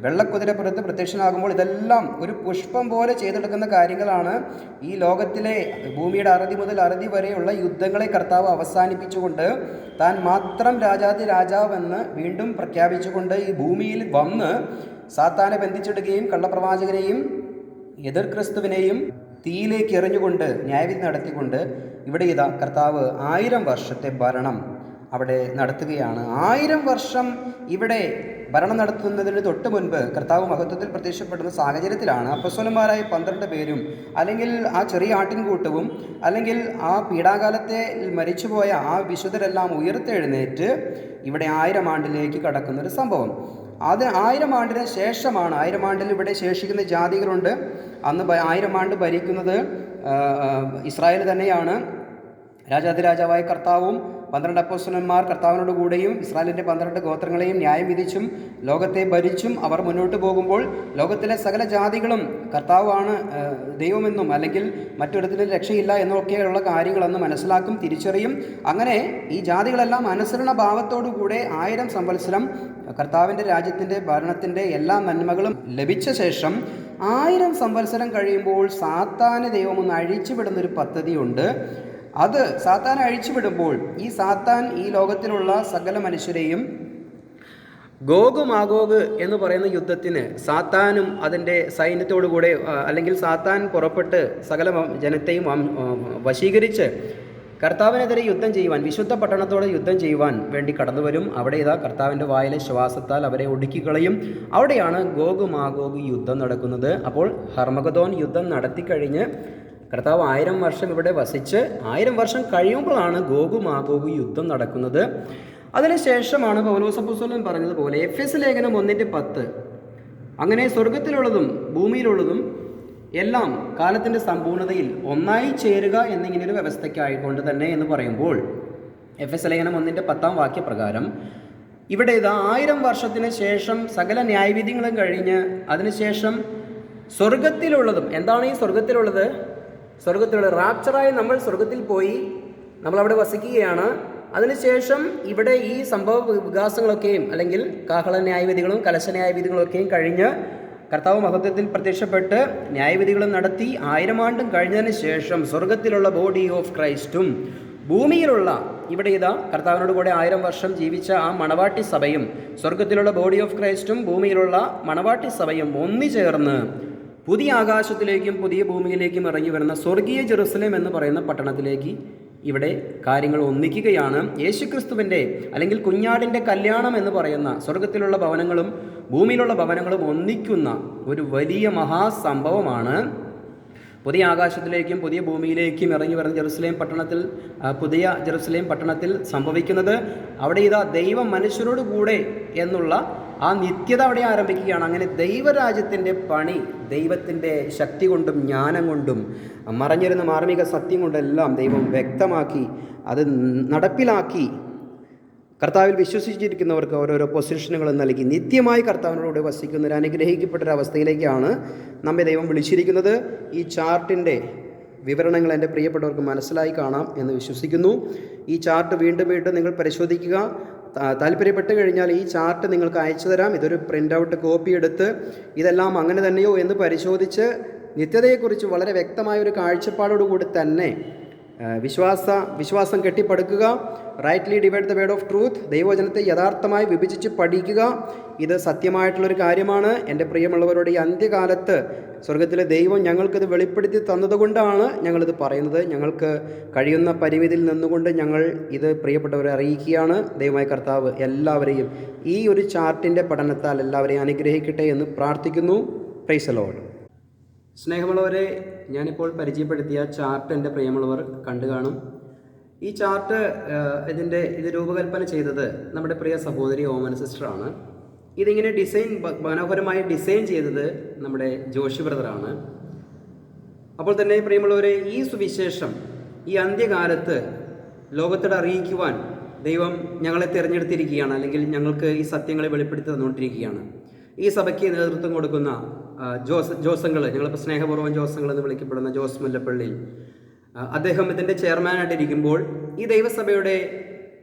വെള്ളക്കുതിരപ്പുറത്ത് പ്രത്യക്ഷനാകുമ്പോൾ ഇതെല്ലാം ഒരു പുഷ്പം പോലെ ചെയ്തെടുക്കുന്ന കാര്യങ്ങളാണ്. ഈ ലോകത്തിലെ ഭൂമിയുടെ അറുതി മുതൽ അറുതി വരെയുള്ള യുദ്ധങ്ങളെ കർത്താവ് അവസാനിപ്പിച്ചുകൊണ്ട് താൻ മാത്രം രാജാതി രാജാവെന്ന് വീണ്ടും പ്രഖ്യാപിച്ചുകൊണ്ട് ഈ ഭൂമിയിൽ വന്ന് സാത്താനെ ബന്ധിച്ചിടുകയും കള്ളപ്രവാചകനെയും എതിർ ക്രിസ്തുവിനെയും തീയിലേക്ക് എറിഞ്ഞുകൊണ്ട് ന്യായവിധി നടത്തിക്കൊണ്ട് ഇവിടെ ഇതാ കർത്താവ് ആയിരം വർഷത്തെ ഭരണം അവിടെ നടത്തുകയാണ്. ആയിരം വർഷം ഇവിടെ ഭരണം നടത്തുന്നതിന് തൊട്ട് മുൻപ് കർത്താവ് മഹത്വത്തിൽ പ്രത്യക്ഷപ്പെടുന്ന സാഹചര്യത്തിലാണ് അപ്പസ്വലന്മാരായ പന്ത്രണ്ട് പേരും അല്ലെങ്കിൽ ആ ചെറിയ ആട്ടിൻകൂട്ടവും അല്ലെങ്കിൽ ആ പീഡാകാലത്തെ മരിച്ചുപോയ ആ വിശുദ്ധരെല്ലാം ഉയർത്തെഴുന്നേറ്റ് ഇവിടെ ആയിരം ആണ്ടിലേക്ക് കടക്കുന്നൊരു സംഭവം. അത് ആയിരം ആണ്ടിന് ശേഷമാണ് ആയിരം ആണ്ടിൽ ഇവിടെ ശേഷിക്കുന്ന ജാതികളുണ്ട്. അന്ന് ആയിരം ആണ്ട് ഭരിക്കുന്നത് ഇസ്രായേൽ തന്നെയാണ്. രാജാതിരാജാവായ കർത്താവും പന്ത്രണ്ട് അപ്പോസ്റ്റലന്മാർ കർത്താവിനോട് കൂടെയും ഇസ്രായേലിന്റെ പന്ത്രണ്ട് ഗോത്രങ്ങളെയും ന്യായം വിധിച്ചും ലോകത്തെ ഭരിച്ചും അവർ മുന്നോട്ട് പോകുമ്പോൾ ലോകത്തിലെ സകല ജാതികളും കർത്താവാണ് ദൈവമെന്നും അല്ലെങ്കിൽ മറ്റൊരിടത്തിലും രക്ഷയില്ല എന്നൊക്കെയുള്ള കാര്യങ്ങളെന്ന് മനസ്സിലാക്കും തിരിച്ചറിയും. അങ്ങനെ ഈ ജാതികളെല്ലാം അനുസരണ ഭാവത്തോടു കൂടെ ആയിരം സംവത്സരം കർത്താവിന്റെ രാജ്യത്തിന്റെ ഭരണത്തിന്റെ എല്ലാ നന്മകളും ലഭിച്ച ശേഷം ആയിരം സംവത്സരം കഴിയുമ്പോൾ സാത്താന് ദൈവം ഒന്ന് അഴിച്ചുവിടുന്നൊരു പദ്ധതിയുണ്ട്. അത് സാത്താൻ അഴിച്ചുവിടുമ്പോൾ ഈ സാത്താൻ ഈ ലോകത്തിലുള്ള സകല മനുഷ്യരെയും ഗോഗ് മാഗോഗ് എന്ന് പറയുന്ന യുദ്ധത്തിന് സാത്താനും അതിന്റെ സൈന്യത്തോടുകൂടെ കൂടെ അല്ലെങ്കിൽ സാത്താൻ പുറപ്പെട്ട് സകല ജനത്തെയും വശീകരിച്ച് കർത്താവിനെതിരെ യുദ്ധം ചെയ്യുവാൻ വിശുദ്ധ പട്ടണത്തോട് യുദ്ധം ചെയ്യുവാൻ വേണ്ടി കടന്നു വരും അവിടെ ഇതാ കർത്താവിന്റെ വായിലെ ശ്വാസത്താൽ അവരെ ഒടുക്കിക്കളയും. അവിടെയാണ് ഗോഗു മാഗോഗ് യുദ്ധം നടക്കുന്നത്. അപ്പോൾ ഹർമഗതോൻ യുദ്ധം നടത്തിക്കഴിഞ്ഞ് കർത്താവ് ആയിരം വർഷം ഇവിടെ വസിച്ച് ആയിരം വർഷം കഴിയുമ്പോഴാണ് ഗോഗു മാഗോഗ് യുദ്ധം നടക്കുന്നത്. അതിനുശേഷമാണ് പൗലോസപ്പുസ്വലൻ പറഞ്ഞതുപോലെ എഫ് എസ് ലേഖനം ഒന്നിന്റെ പത്ത്. അങ്ങനെ സ്വർഗത്തിലുള്ളതും ഭൂമിയിലുള്ളതും എല്ലാം കാലത്തിന്റെ സമ്പൂർണതയിൽ ഒന്നായി ചേരുക എന്നിങ്ങനൊരു വ്യവസ്ഥയ്ക്കായിക്കൊണ്ട് തന്നെ എന്ന് പറയുമ്പോൾ എഫ് എസ് ലേഖനം ഒന്നിന്റെ പത്താം വാക്യപ്രകാരം ഇവിടെ ഇതാ ആയിരം വർഷത്തിന് ശേഷം സകല ന്യായവിധികളും കഴിഞ്ഞ് അതിനുശേഷം സ്വർഗത്തിലുള്ളതും എന്താണ് ഈ സ്വർഗത്തിലുള്ളത്? സ്വർഗത്തിലുള്ള റാപ്ചറായി നമ്മൾ സ്വർഗത്തിൽ പോയി നമ്മൾ അവിടെ വസിക്കുകയാണ്. അതിനുശേഷം ഇവിടെ ഈ സംഭവ വികാസങ്ങളൊക്കെയും അല്ലെങ്കിൽ കാഹള ന്യായവിധികളും കലശ ന്യായവിധികളൊക്കെയും കഴിഞ്ഞ് കർത്താവ് മഹത്വത്തിൽ പ്രത്യക്ഷപ്പെട്ട് ന്യായവിധികളും നടത്തി ആയിരം ആണ്ടും കഴിഞ്ഞതിന് ശേഷം സ്വർഗത്തിലുള്ള ബോഡി ഓഫ് ക്രൈസ്റ്റും ഭൂമിയിലുള്ള ഇവിടെ ഇതാ കർത്താവിനോട് കൂടെ ആയിരം വർഷം ജീവിച്ച ആ മണവാട്ടി സഭയും സ്വർഗത്തിലുള്ള ബോഡി ഓഫ് ക്രൈസ്റ്റും ഭൂമിയിലുള്ള മണവാട്ടി സഭയും ഒന്നുചേർന്ന് പുതിയ ആകാശത്തിലേക്കും പുതിയ ഭൂമിയിലേക്കും ഇറങ്ങി വരുന്ന സ്വർഗീയ ജെറുസലേം എന്ന് പറയുന്ന പട്ടണത്തിലേക്ക് ഇവിടെ കാര്യങ്ങൾ ഒന്നിക്കുകയാണ്. യേശുക്രിസ്തുവിന്റെ അല്ലെങ്കിൽ കുഞ്ഞാടിന്റെ കല്യാണം എന്ന് പറയുന്ന സ്വർഗത്തിലുള്ള ഭവനങ്ങളും ഭൂമിയിലുള്ള ഭവനങ്ങളും ഒന്നിക്കുന്ന ഒരു വലിയ മഹാസംഭവമാണ്. പുതിയ ആകാശത്തിലേക്കും പുതിയ ഭൂമിയിലേക്കും ഇറങ്ങി വരുന്ന ജെറുസലേം പട്ടണത്തിൽ പുതിയ ജെറുസലേം പട്ടണത്തിൽ സംഭവിക്കുന്നത് അവിടെ ഇതാ ദൈവം മനുഷ്യരോട് കൂടെ എന്നുള്ള ആ നിത്യത അവിടെ ആരംഭിക്കുകയാണ്. അങ്ങനെ ദൈവരാജ്യത്തിന്റെ പണി ദൈവത്തിന്റെ ശക്തി കൊണ്ടും ജ്ഞാനം കൊണ്ടും മറഞ്ഞിരുന്ന മാർമിക സത്യം കൊണ്ടെല്ലാം ദൈവം വ്യക്തമാക്കി അത് നടപ്പിലാക്കി. കർത്താവിൽ വിശ്വസിച്ചിരിക്കുന്നവർക്ക് ഓരോരോ പൊസിഷനുകൾ നൽകി. നിത്യമായി കർത്താവിനോട് വസിക്കുന്ന ഒരു അനുഗ്രഹിക്കപ്പെട്ട ഒരു അവസ്ഥയിലേക്കാണ് നമ്മെ ദൈവം വിളിച്ചിരിക്കുന്നത്. ഈ ചാർട്ടിന്റെ വിവരണങ്ങൾ എന്റെ പ്രിയപ്പെട്ടവർക്ക് മനസ്സിലായി കാണാം എന്ന് വിശ്വസിക്കുന്നു. ഈ ചാർട്ട് വീണ്ടും വീണ്ടും നിങ്ങൾ പരിശോധിക്കുക. താല്പര്യപ്പെട്ട് കഴിഞ്ഞാൽ ഈ ചാർട്ട് നിങ്ങൾക്ക് അയച്ചു തരാം. ഇതൊരു പ്രിന്റ് ഔട്ട് കോപ്പി എടുത്ത് ഇതെല്ലാം അങ്ങനെ തന്നെയോ എന്ന് പരിശോധിച്ച് നിത്യതയെക്കുറിച്ച് വളരെ വ്യക്തമായ ഒരു കാഴ്ചപ്പാടോടുകൂടി തന്നെ വിശ്വാസ വിശ്വാസം കെട്ടിപ്പടുക്കുക rightly divide the word of truth ദൈവവചനത്തെ യഥാർത്ഥമായി വിഭജിച്ച് പഠിക്കുക ഇത് സത്യമായിട്ടുള്ളൊരു കാര്യമാണ്. എന്റെ പ്രിയമുള്ളവരുടെ ഈ അന്ത്യകാലത്ത് സ്വർഗത്തിലെ ദൈവം ഞങ്ങൾക്കിത് വെളിപ്പെടുത്തി തന്നതുകൊണ്ടാണ് ഞങ്ങളിത് പറയുന്നത്. ഞങ്ങൾക്ക് കഴിയുന്ന പരിമിതിയിൽ നിന്നുകൊണ്ട് ഞങ്ങൾ ഇത് പ്രിയപ്പെട്ടവരെ അറിയിക്കുകയാണ്. ദൈവമായ കർത്താവ് എല്ലാവരെയും ഈ ഒരു ചാർട്ടിന്റെ പഠനത്താൽ എല്ലാവരെയും അനുഗ്രഹിക്കട്ടെ എന്ന് പ്രാർത്ഥിക്കുന്നു. പ്രൈസ് ലോഡ് സ്നേഹമുള്ളവരെ ഞാനിപ്പോൾ പരിചയപ്പെടുത്തിയ ചാർട്ട് എന്റെ പ്രിയമുള്ളവർ കണ്ടു കാണും. ഈ ചാർട്ട് ഇതിന്റെ ഇത് രൂപകൽപ്പന ചെയ്തത് നമ്മുടെ പ്രിയ സഹോദരി ഓമൻ സിസ്റ്ററാണ്. ഇതിങ്ങനെ ഡിസൈൻ മനോഹരമായി ഡിസൈൻ ചെയ്തത് നമ്മുടെ ജോഷി ബ്രദറാണ്. അപ്പോൾ തന്നെ പ്രിയമുള്ളവരെ ഈ സുവിശേഷം ഈ അന്ത്യകാലത്ത് ലോകത്തോട് അറിയിക്കുവാൻ ദൈവം ഞങ്ങളെ തിരഞ്ഞെടുത്തിരിക്കുകയാണ് അല്ലെങ്കിൽ ഞങ്ങൾക്ക് ഈ സത്യങ്ങളെ വെളിപ്പെടുത്തി തന്നുകൊണ്ടിരിക്കുകയാണ്. ഈ സഭയ്ക്ക് നേതൃത്വം കൊടുക്കുന്ന ജോസ് ജോസങ്ങൾ ഞങ്ങളിപ്പോൾ സ്നേഹപൂർവം ജോസങ്ങൾ എന്ന് വിളിക്കപ്പെടുന്ന ജോസ് മുല്ലപ്പള്ളി. അദ്ദേഹം ഇതിന്റെ ചെയർമാനായിട്ടിരിക്കുമ്പോൾ ഈ ദൈവസഭയുടെ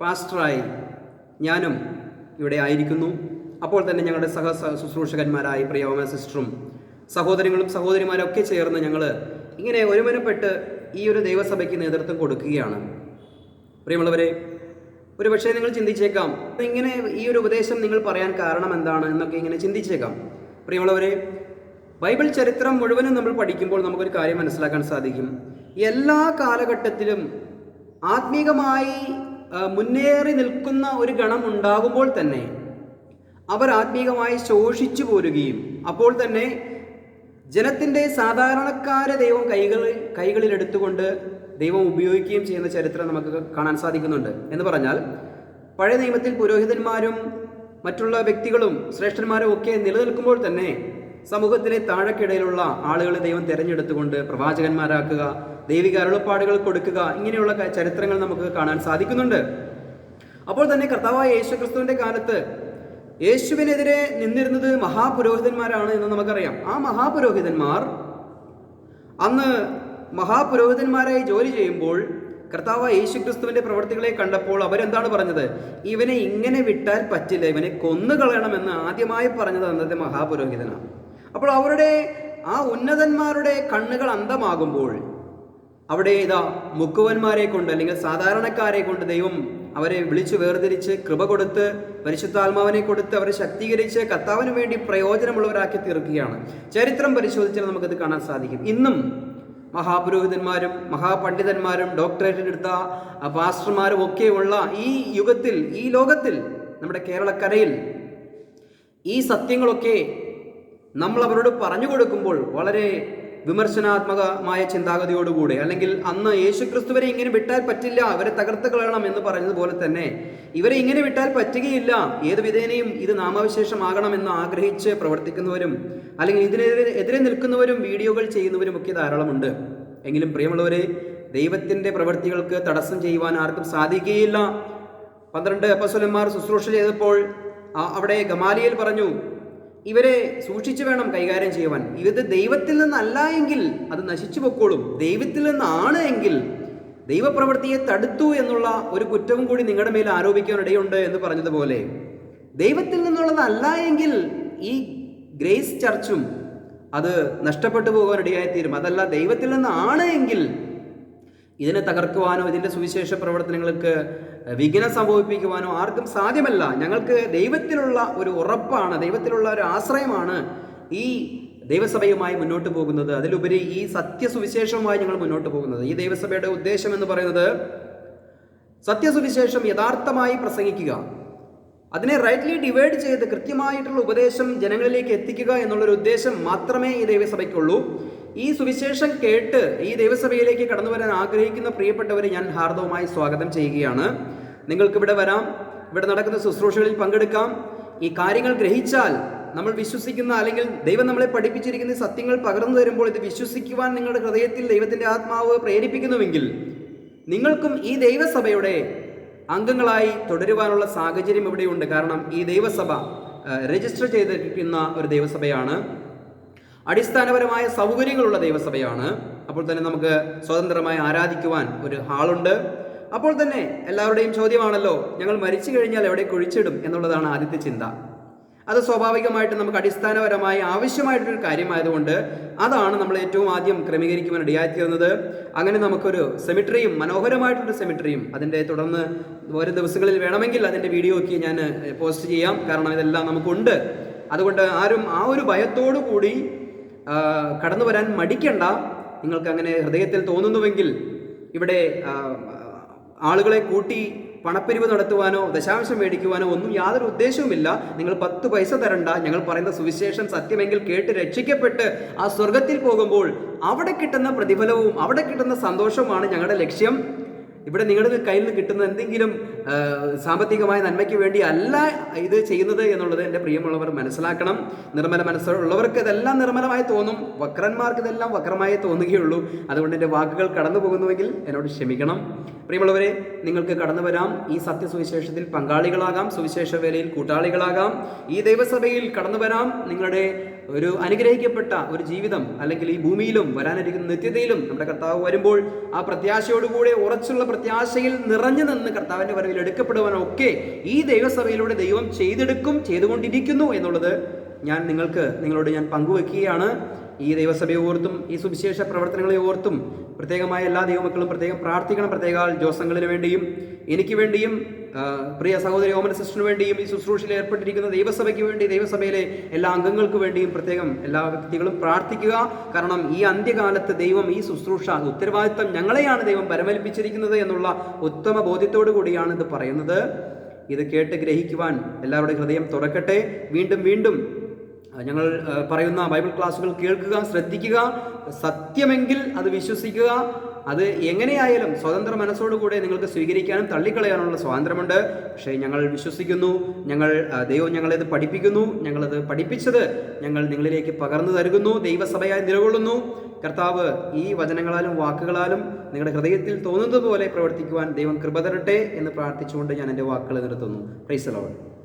പാസ്റ്ററായി ഞാനും ഇവിടെ ആയിരിക്കുന്നു. അപ്പോൾ തന്നെ ഞങ്ങളുടെ സഹ ശുശ്രൂഷകന്മാരായ പ്രിയോമ സിസ്റ്ററും സഹോദരങ്ങളും സഹോദരിമാരും ഒക്കെ ചേർന്ന് ഞങ്ങൾ ഇങ്ങനെ ഒരുമനപ്പെട്ട് ഈ ഒരു ദൈവസഭയ്ക്ക് നേതൃത്വം കൊടുക്കുകയാണ്. പ്രിയമുള്ളവരെ ഒരു പക്ഷേ നിങ്ങൾ ചിന്തിച്ചേക്കാം ഇങ്ങനെ ഈ ഒരു ഉപദേശം നിങ്ങൾ പറയാൻ കാരണം എന്താണ്? എന്നൊക്കെ ഇങ്ങനെ ചിന്തിച്ചേക്കാം. പ്രിയമുള്ളവരെ ബൈബിൾ ചരിത്രം മുഴുവനും നമ്മൾ പഠിക്കുമ്പോൾ നമുക്കൊരു കാര്യം മനസ്സിലാക്കാൻ സാധിക്കും. എല്ലാ കാലഘട്ടത്തിലും ആത്മീകമായി മുന്നേറി നിൽക്കുന്ന ഒരു ഗണം ഉണ്ടാകുമ്പോൾ തന്നെ അവർ ആത്മീകമായി ശോഷിച്ചു പോരുകയും അപ്പോൾ തന്നെ ജനത്തിന്റെ സാധാരണക്കാരെ ദൈവം കൈകളിൽ എടുത്തുകൊണ്ട് ദൈവം ഉപയോഗിക്കുകയും ചെയ്യുന്ന ചരിത്രം നമുക്ക് കാണാൻ സാധിക്കുന്നുണ്ട്. എന്ന് പറഞ്ഞാൽ പഴയ നിയമത്തിൽ പുരോഹിതന്മാരും മറ്റുള്ള വ്യക്തികളും ശ്രേഷ്ഠന്മാരും ഒക്കെ നിലനിൽക്കുമ്പോൾ തന്നെ സമൂഹത്തിലെ താഴെക്കിടയിലുള്ള ആളുകളെ ദൈവം തിരഞ്ഞെടുത്തുകൊണ്ട് പ്രവാചകന്മാരാക്കുക ദൈവിക അരുളപ്പാടുകൾ കൊടുക്കുക ഇങ്ങനെയുള്ള ചരിത്രങ്ങൾ നമുക്ക് കാണാൻ സാധിക്കുന്നുണ്ട്. അപ്പോൾ തന്നെ കർത്താവായ യേശു ക്രിസ്തുവിന്റെ കാലത്ത് യേശുവിനെതിരെ നിന്നിരുന്നത് മഹാപുരോഹിതന്മാരാണ് എന്ന് നമുക്കറിയാം. ആ മഹാപുരോഹിതന്മാർ അന്ന് മഹാപുരോഹിതന്മാരായി ജോലി ചെയ്യുമ്പോൾ കർത്താവ് യേശുക്രിസ്തുവിന്റെ പ്രവർത്തികളെ കണ്ടപ്പോൾ അവരെന്താണ് പറഞ്ഞത്? ഇവനെ ഇങ്ങനെ വിട്ടാൽ പറ്റില്ല ഇവനെ കൊന്നുകളയണമെന്ന് ആദ്യമായി പറഞ്ഞത് അന്നത്തെ മഹാപുരോഹിതനാണ്. അപ്പോൾ അവരുടെ ആ ഉന്നതന്മാരുടെ കണ്ണുകൾ അന്തമാകുമ്പോൾ അവിടെ ഇതാ മുക്കുവന്മാരെ കൊണ്ട് അല്ലെങ്കിൽ സാധാരണക്കാരെ കൊണ്ട് ദൈവം അവരെ വിളിച്ചു വേർതിരിച്ച് കൃപ കൊടുത്ത് പരിശുദ്ധാത്മാവിനെ കൊടുത്ത് അവരെ ശക്തീകരിച്ച് കർത്താവിന് വേണ്ടി പ്രയോജനമുള്ളവരാക്കി തീർക്കുകയാണ്. ചരിത്രം പരിശോധിച്ചാൽ നമുക്കത് കാണാൻ സാധിക്കും. ഇന്നും മഹാപുരോഹിതന്മാരും മഹാപണ്ഡിതന്മാരും ഡോക്ടറേറ്റ് എടുത്ത പാസ്റ്റർമാരും ഒക്കെയുള്ള ഈ യുഗത്തിൽ ഈ ലോകത്തിൽ നമ്മുടെ കേരളക്കരയിൽ ഈ സത്യങ്ങളൊക്കെ നമ്മൾ അവരോട് പറഞ്ഞു കൊടുക്കുമ്പോൾ വളരെ വിമർശനാത്മകമായ ചിന്താഗതിയോടുകൂടെ അല്ലെങ്കിൽ അന്ന് യേശുക്രിസ്തുവരെ ഇങ്ങനെ വിട്ടാൽ പറ്റില്ല അവരെ തകർത്ത് കളയണം എന്ന് പറഞ്ഞതുപോലെ തന്നെ ഇവരെ ഇങ്ങനെ വിട്ടാൽ പറ്റുകയില്ല. ഏത് വിധേനയും ഇത് നാമവിശേഷമാകണമെന്ന് ആഗ്രഹിച്ച് പ്രവർത്തിക്കുന്നവരും അല്ലെങ്കിൽ ഇതിനെതിരെ എതിരെ നിൽക്കുന്നവരും വീഡിയോകൾ ചെയ്യുന്നവരും ഒക്കെ ധാരാളമുണ്ട്. എങ്കിലും പ്രിയമുള്ളവരെ ദൈവത്തിന്റെ പ്രവൃത്തികൾക്ക് തടസ്സം ചെയ്യുവാൻ ആർക്കും സാധിക്കുകയില്ല. പന്ത്രണ്ട് അപ്പസ്വലന്മാർ ശുശ്രൂഷ ചെയ്തപ്പോൾ അവിടെ ഗമാലിയൽ പറഞ്ഞു ഇവരെ സൂക്ഷിച്ചു വേണം കൈകാര്യം ചെയ്യുവാൻ. ഇത് ദൈവത്തിൽ നിന്നല്ല എങ്കിൽ അത് നശിച്ചു പൊക്കോളും. ദൈവത്തിൽ നിന്നാണ് എങ്കിൽ ദൈവപ്രവൃത്തിയെ തടുത്തു എന്നുള്ള ഒരു കുറ്റവും കൂടി നിങ്ങളുടെ മേൽ ആരോപിക്കാനിടയുണ്ട് എന്ന് പറഞ്ഞതുപോലെ. ദൈവത്തിൽ നിന്നുള്ളതല്ല എങ്കിൽ ഈ ഗ്രേസ് ചർച്ചും അത് നഷ്ടപ്പെട്ടു പോകാനിടയായി തീരും അതല്ല ദൈവത്തിൽ നിന്നാണ് എങ്കിൽ ഇതിനെ തകർക്കുവാനോ ഇതിന്റെ സുവിശേഷ പ്രവർത്തനങ്ങൾക്ക് വിഘ്നം സംഭവിപ്പിക്കുവാനോ ആർക്കും സാധ്യമല്ല. ഞങ്ങൾക്ക് ദൈവത്തിലുള്ള ഒരു ഉറപ്പാണ് ദൈവത്തിലുള്ള ഒരു ആശ്രയമാണ് ഈ ദൈവസഭയുമായി മുന്നോട്ട് പോകുന്നത്. അതിലുപരി ഈ സത്യസുവിശേഷവുമായി ഞങ്ങൾ മുന്നോട്ട് പോകുന്നത്. ഈ ദൈവസഭയുടെ ഉദ്ദേശം എന്ന് പറയുന്നത് സത്യസുവിശേഷം യഥാർത്ഥമായി പ്രസംഗിക്കുക. അതിനെ റൈറ്റ്ലി ഡിവൈഡ് ചെയ്ത് കൃത്യമായിട്ടുള്ള ഉപദേശം ജനങ്ങളിലേക്ക് എത്തിക്കുക എന്നുള്ളൊരു ഉദ്ദേശം മാത്രമേ ഈ ദൈവസഭയ്ക്കുള്ളൂ. ഈ സുവിശേഷം കേട്ട് ഈ ദൈവസഭയിലേക്ക് കടന്നു വരാൻ ആഗ്രഹിക്കുന്ന പ്രിയപ്പെട്ടവരെ ഞാൻ ഹാർദവമായി സ്വാഗതം ചെയ്യുകയാണ്. നിങ്ങൾക്ക് ഇവിടെ വരാം. ഇവിടെ നടക്കുന്ന ശുശ്രൂഷകളിൽ പങ്കെടുക്കാം. ഈ കാര്യങ്ങൾ ഗ്രഹിച്ചാൽ നമ്മൾ വിശ്വസിക്കുന്ന അല്ലെങ്കിൽ ദൈവം നമ്മളെ പഠിപ്പിച്ചിരിക്കുന്ന സത്യങ്ങൾ പകർന്നു തരുമ്പോൾ ഇത് വിശ്വസിക്കുവാൻ നിങ്ങളുടെ ഹൃദയത്തിൽ ദൈവത്തിന്റെ ആത്മാവ് പ്രേരിപ്പിക്കുന്നുവെങ്കിൽ നിങ്ങൾക്കും ഈ ദൈവസഭയുടെ അംഗങ്ങളായി തുടരുവാനുള്ള സാഹചര്യം ഇവിടെയുണ്ട്. കാരണം ഈ ദൈവസഭ രജിസ്റ്റർ ചെയ്തിരിക്കുന്ന ഒരു ദൈവസഭയാണ്. അടിസ്ഥാനപരമായ സൗകര്യങ്ങളുള്ള ദൈവസഭയാണ്. അപ്പോൾ തന്നെ നമുക്ക് സ്വതന്ത്രമായി ആരാധിക്കുവാൻ ഒരു ഹാളുണ്ട്. അപ്പോൾ തന്നെ എല്ലാവരുടെയും ചോദ്യമാണല്ലോ ഞങ്ങൾ മരിച്ചു കഴിഞ്ഞാൽ എവിടെ കുഴിച്ചിടും എന്നുള്ളതാണ് ആദ്യത്തെ ചിന്ത. അത് സ്വാഭാവികമായിട്ട് നമുക്ക് അടിസ്ഥാനപരമായി ആവശ്യമായിട്ടൊരു കാര്യമായതുകൊണ്ട് അതാണ് നമ്മൾ ഏറ്റവും ആദ്യം ക്രമീകരിക്കുവാൻ ഇടയായിത്തീർന്നത് അങ്ങനെ നമുക്കൊരു സെമിട്രിയും മനോഹരമായിട്ടൊരു സെമിട്രിയും അതിന്റെ തുടർന്ന് ഓരോ ദിവസങ്ങളിൽ വേണമെങ്കിൽ അതിന്റെ വീഡിയോ ഒക്കെ ഞാൻ പോസ്റ്റ് ചെയ്യാം. കാരണം ഇതെല്ലാം നമുക്കുണ്ട്. അതുകൊണ്ട് ആരും ആ ഒരു ഭയത്തോടു കൂടി കടന്നു വരാൻ മടിക്കണ്ട. നിങ്ങൾക്ക് അങ്ങനെ ഹൃദയത്തിൽ തോന്നുന്നുവെങ്കിൽ ഇവിടെ ആളുകളെ കൂട്ടി പണപ്പിരിവ് നടത്തുവാനോ ദശാംശം മേടിക്കുവാനോ ഒന്നും യാതൊരു ഉദ്ദേശവുമില്ല. നിങ്ങൾ പത്ത് പൈസ തരണ്ട. ഞങ്ങൾ പറയുന്ന സുവിശേഷം സത്യമെങ്കിൽ കേട്ട് രക്ഷിക്കപ്പെട്ട് ആ സ്വർഗത്തിൽ പോകുമ്പോൾ അവിടെ കിട്ടുന്ന പ്രതിഫലവും അവിടെ കിട്ടുന്ന സന്തോഷവുമാണ് ഞങ്ങളുടെ ലക്ഷ്യം. ഇവിടെ നിങ്ങളുടെ കയ്യിൽ നിന്ന് കിട്ടുന്ന എന്തെങ്കിലും സാമ്പത്തികമായ നന്മയ്ക്ക് വേണ്ടി അല്ല ഇത് ചെയ്യുന്നത് എന്നുള്ളത് എന്റെ പ്രിയമുള്ളവർ മനസ്സിലാക്കണം. നിർമ്മല മനസ്സുള്ളവർക്ക് ഇതെല്ലാം നിർമ്മലമായി തോന്നും. വക്രന്മാർക്ക് ഇതെല്ലാം വക്രമായി തോന്നുകയുള്ളൂ. അതുകൊണ്ട് എന്റെ വാക്കുകൾ കടന്നു പോകുന്നുവെങ്കിൽ എന്നോട് ക്ഷമിക്കണം. പ്രിയമുള്ളവരെ നിങ്ങൾക്ക് കടന്നു വരാം. ഈ സത്യസുവിശേഷത്തിൽ പങ്കാളികളാകാം. സുവിശേഷ വേലയിൽ കൂട്ടാളികളാകാം. ഈ ദൈവസഭയിൽ കടന്നു വരാം. നിങ്ങളുടെ ഒരു അനുഗ്രഹിക്കപ്പെട്ട ഒരു ജീവിതം അല്ലെങ്കിൽ ഈ ഭൂമിയിലും വരാനിരിക്കുന്ന നിത്യതയിലും നമ്മുടെ കർത്താവ് വരുമ്പോൾ ആ പ്രത്യാശയോടുകൂടെ ഉറച്ചുള്ള പ്രത്യാശയിൽ നിറഞ്ഞു നിന്ന് കർത്താവിന്റെ വരവിൽ എടുക്കപ്പെടുവാനൊക്കെ ഈ ദൈവസഭയിലൂടെ ദൈവം ചെയ്തെടുക്കും ചെയ്തുകൊണ്ടിരിക്കുന്നു എന്നുള്ളത് ഞാൻ നിങ്ങൾക്ക് നിങ്ങളോട് ഞാൻ പങ്കുവെക്കുകയാണ്. ഈ ദൈവസഭയെ ഓർത്തും ഈ സുവിശേഷ പ്രവർത്തനങ്ങളെ ഓർത്തും പ്രത്യേകമായ എല്ലാ ദൈവമക്കളും പ്രത്യേകം പ്രാർത്ഥിക്കണം പ്രത്യേക ജോസങ്ങളിന് വേണ്ടിയും എനിക്ക് വേണ്ടിയും പ്രിയ സഹോദരി ഓമന സിസ്റ്ററിന് വേണ്ടിയും ഈ ശുശ്രൂഷയിൽ ഏർപ്പെട്ടിരിക്കുന്ന ദൈവസഭയ്ക്ക് വേണ്ടി ദൈവസഭയിലെ എല്ലാ അംഗങ്ങൾക്ക് വേണ്ടിയും പ്രത്യേകം എല്ലാ വ്യക്തികളും പ്രാർത്ഥിക്കുക. കാരണം ഈ അന്ത്യകാലത്ത് ദൈവം ഈ ശുശ്രൂഷ ഉത്തരവാദിത്തം ഞങ്ങളെയാണ് ദൈവം പരമലിപ്പിച്ചിരിക്കുന്നത് എന്നുള്ള ഉത്തമ ബോധ്യത്തോടു കൂടിയാണ് ഇത് പറയുന്നത്. ഇത് കേട്ട് ഗ്രഹിക്കുവാൻ എല്ലാവരുടെ ഹൃദയം തുറക്കട്ടെ. വീണ്ടും വീണ്ടും ഞങ്ങൾ പറയുന്ന ബൈബിൾ ക്ലാസ്സുകൾ കേൾക്കുക ശ്രദ്ധിക്കുക സത്യമെങ്കിൽ അത് വിശ്വസിക്കുക അത് എങ്ങനെയായാലും സ്വതന്ത്ര മനസ്സോടുകൂടെ നിങ്ങൾക്ക് സ്വീകരിക്കാനും തള്ളിക്കളയാനുള്ള സ്വാതന്ത്ര്യമുണ്ട്. പക്ഷേ ഞങ്ങൾ വിശ്വസിക്കുന്നു ഞങ്ങൾ ദൈവം ഞങ്ങളത് പഠിപ്പിക്കുന്നു ഞങ്ങളത് പഠിപ്പിച്ചത് ഞങ്ങൾ നിങ്ങളിലേക്ക് പകർന്നു നൽകുന്നു ദൈവസഭയായി നിലകൊള്ളുന്നു. കർത്താവ് ഈ വചനങ്ങളാലും വാക്കുകളാലും നിങ്ങളുടെ ഹൃദയത്തിൽ തോന്നുന്നത് പ്രവർത്തിക്കുവാൻ ദൈവം കൃപ തരട്ടെ എന്ന് പ്രാർത്ഥിച്ചുകൊണ്ട് ഞാൻ എന്റെ വാക്കുകൾ നിർത്തുന്നു. Price load